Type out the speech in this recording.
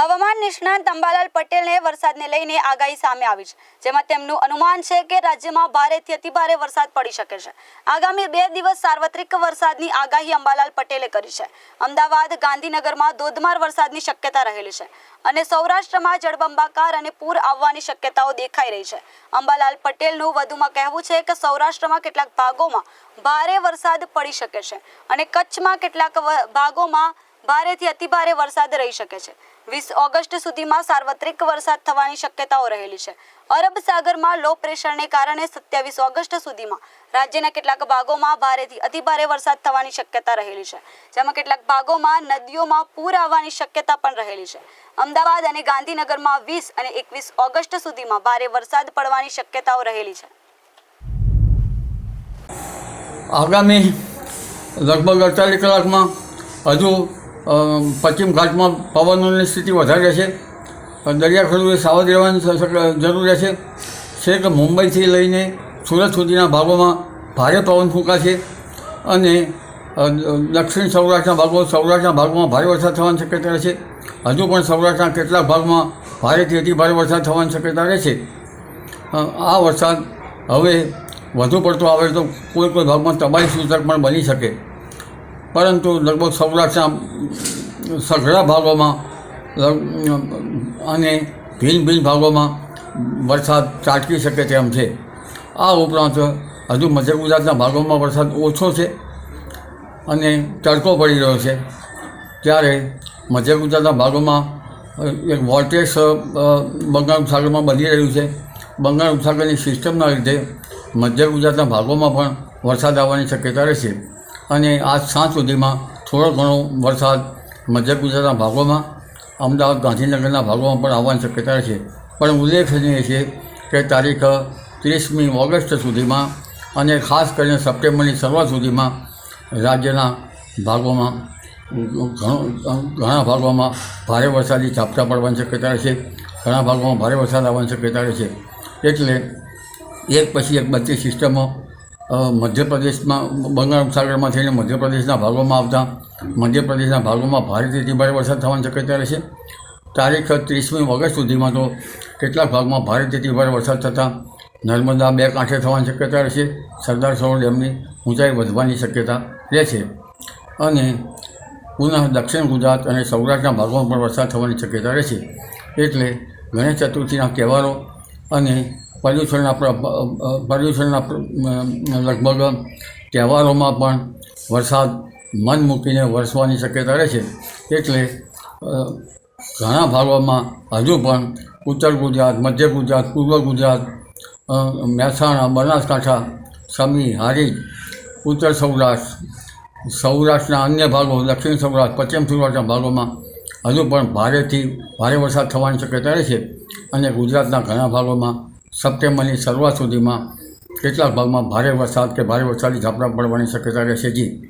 હવામાન નિષ્ણાંત અંબાલાલ પટેલને વરસાદને લઈને આગાહી સામે આવી છે, જેમાં તેમનું અનુમાન છે કે રાજ્યમાં ભારેથી અતિભારે વરસાદ પડી શકે છે. આગામી બે દિવસ સાર્વત્રિક વરસાદની આગાહી અંબાલાલ પટેલે કરી છે. અમદાવાદ, ગાંધીનગરમાં ધોધમાર વરસાદની શક્યતા રહેલી છે અને સૌરાષ્ટ્રમાં જળબંબાકાર અને પૂર આવવાની શક્યતાઓ દેખાઈ રહી છે. અંબાલાલ પટેલનું વધુમાં કહેવું છે કે સૌરાષ્ટ્રમાં કેટલાક ભાગોમાં ભારે વરસાદ પડી શકે છે અને કચ્છમાં કેટલાક ભાગોમાં ભારેથી અતિભારે વરસાદ રહી શકે છે. વીસ ઓગસ્ટ સુધીમાં સાર્વત્રિક વરસાદ થવાની શક્યતાઓ રહેલી છે. અરબ સાગરમાં લો પ્રેશરને કારણે સત્યાવીસ ઓગસ્ટ સુધીમાં રાજ્યના કેટલાક ભાગોમાં ભારેથી અતિભારે વરસાદ થવાની શક્યતા રહેલી છે. જેમાં કેટલાક ભાગોમાં નદીઓમાં પૂર આવવાની શક્યતા પણ રહેલી છે. અમદાવાદ અને ગાંધીનગરમાં વીસ અને એકવીસ ઓગસ્ટ સુધીમાં ભારે વરસાદ પડવાની શક્યતાઓ રહેલી છે. આગામી લગભગ અડતાલીસ કલાકમાં હજુ પશ્ચિમ ઘાટમાં પવનોની સ્થિતિ વધારે રહેશે દરિયાખેડૂએ સાવધ રહેવાની જરૂર રહેશે. છેક મુંબઈથી લઈને સુરત સુધીના ભાગોમાં ભારે પવન ફૂંકાશે અને દક્ષિણ સૌરાષ્ટ્રના ભાગો, સૌરાષ્ટ્રના ભાગોમાં ભારે વરસાદ થવાની શક્યતા રહેશે. હજુ પણ સૌરાષ્ટ્રના કેટલાક ભાગમાં ભારેથી અતિ ભારે વરસાદ થવાની શક્યતા રહેશે. આ વરસાદ હવે વધુ પડતો આવે તો કોઈ કોઈ ભાગમાં તબાહી સૂચક પણ બની શકે. પરંતુ લગભગ સૌરાષ્ટ્રના સઘળા ભાગોમાં અને ભિન્ન ભિન્ન ભાગોમાં વરસાદ ચાટકી શકે તેમ છે. આ ઉપરાંત હજુ મધ્ય ગુજરાતના ભાગોમાં વરસાદ ઓછો છે અને તડકો પડી રહ્યો છે. ત્યારે મધ્ય ગુજરાતના ભાગોમાં એક વોલ્ટેજ બંગાળ ઉપસાગરમાં બની રહ્યું છે. બંગાળ ઉપસાગરની સિસ્ટમના લીધે મધ્ય ગુજરાતના ભાગોમાં પણ વરસાદ આવવાની શક્યતા રહેશે. અને આજ સાંજ સુધીમાં થોડો ઘણો વરસાદ મધ્ય ગુજરાતના ભાગોમાં, અમદાવાદ, ગાંધીનગરના ભાગોમાં પણ આવવાની શક્યતા છે. પણ ઉલ્લેખનીય છે કે તારીખ ત્રીસમી ઓગસ્ટ સુધીમાં અને ખાસ કરીને સપ્ટેમ્બરની શરૂઆત સુધીમાં રાજ્યના ભાગોમાં, ઘણો, ઘણા ભાગોમાં ભારે વરસાદી ઝાપટા પડવાની શક્યતા છે. ઘણા ભાગોમાં ભારે વરસાદ આવવાની શક્યતા છે. એટલે એક પછી એક બધી સિસ્ટમો મધ્યપ્રદેશમાં, બંગાળ ઉપસાગરમાં થઈને મધ્યપ્રદેશના ભાગોમાં આવતા, મધ્યપ્રદેશના ભાગોમાં ભારેથી ભારે વરસાદ થવાની શક્યતા રહેશે તારીખ ત્રીસમી ઓગસ્ટ સુધીમાં તો કેટલાક ભાગમાં ભારેથી ભારે વરસાદ થતાં, નર્મદા બે કાંઠે થવાની શક્યતા રહેશે સરદાર સરોવર ડેમની ઊંચાઈ વધવાની શક્યતા રહેશે અને પુનઃ દક્ષિણ ગુજરાત અને સૌરાષ્ટ્રના ભાગોમાં પણ વરસાદ થવાની શક્યતા રહેશે એટલે ગણેશ ચતુર્થીના તહેવારો અને પર્યુષણના પર્યુષણના લગભગ તહેવારોમાં પણ વરસાદ મન મૂકીને વરસવાની શક્યતા રહે છે. એટલે ઘણા ભાગોમાં હજુ પણ ઉત્તર ગુજરાત, મધ્ય ગુજરાત, પૂર્વ ગુજરાત મહેસાણા, બનાસકાંઠા, સમી, હારીજ, ઉત્તર સૌરાષ્ટ્ર, સૌરાષ્ટ્રના અન્ય ભાગો, દક્ષિણ સૌરાષ્ટ્ર, પશ્ચિમ સૌરાષ્ટ્રના ભાગોમાં હજુ પણ ભારેથી ભારે વરસાદ થવાની શક્યતા રહેશે અને ગુજરાતના ઘણા ભાગોમાં સપ્ટેમ્બરની શરૂઆત સુધીમાં કેટલાક ભાગમાં ભારે વરસાદ કે ભારે વરસાદી ઝાપડા પડવાની શક્યતા રહેશે જી.